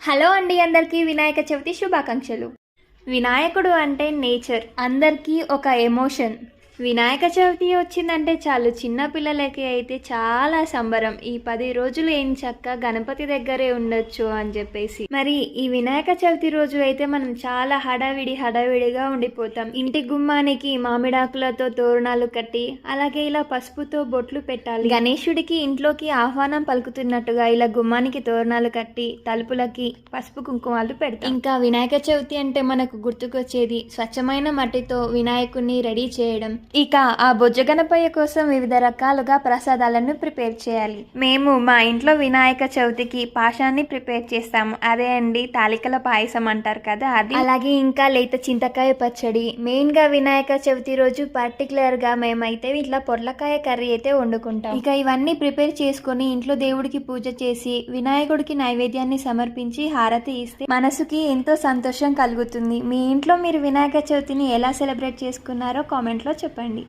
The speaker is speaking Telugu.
హలో అండి అందరికీ వినాయక చవితి శుభాకాంక్షలు. వినాయకుడు అంటే నేచర్ అందరికీ ఒక ఎమోషన్. వినాయక చవితి వచ్చిందంటే చాలు. చిన్న పిల్లలకి అయితే చాలా సంబరం. ఈ పది రోజులు ఏం చక్క గణపతి దగ్గరే ఉండొచ్చు అని చెప్పేసి. మరి ఈ వినాయక చవితి రోజు అయితే మనం చాలా హడావిడి హడావిడిగా ఉండిపోతాం. ఇంటి గుమ్మానికి మామిడాకులతో తోరణాలు కట్టి అలాగే ఇలా పసుపుతో బొట్లు పెట్టాలి. గణేశుడికి ఇంట్లోకి ఆహ్వానం పలుకుతున్నట్టుగా ఇలా గుమ్మానికి తోరణాలు కట్టి తలుపులకి పసుపు కుంకుమాలు పెడతాం. ఇంకా వినాయక చవితి అంటే మనకు గుర్తుకొచ్చేది స్వచ్ఛమైన మట్టితో వినాయకుడిని రెడీ చేయడం. ఇక ఆ బొజ్జ గణపయ్య కోసం వివిధ రకాలుగా ప్రసాదాలను ప్రిపేర్ చేయాలి. మేము మా ఇంట్లో వినాయక చవితికి పాషాన్ని ప్రిపేర్ చేస్తాము. అదే అండి తాలికల పాయసం అంటారు కదా అది. అలాగే ఇంకా లేత చింతకాయ పచ్చడి. మెయిన్గా వినాయక చవితి రోజు పర్టికులర్గా మేమైతే ఇట్లా పొట్లకాయ కర్రీ అయితే వండుకుంటాం. ఇక ఇవన్నీ ప్రిపేర్ చేసుకొని ఇంట్లో దేవుడికి పూజ చేసి వినాయకుడికి నైవేద్యాన్ని సమర్పించి హారతి ఇస్తే మనసుకి ఎంతో సంతోషం కలుగుతుంది. మీ ఇంట్లో మీరు వినాయక చవితిని ఎలా సెలబ్రేట్ చేసుకున్నారో కామెంట్లో చెప్పండి.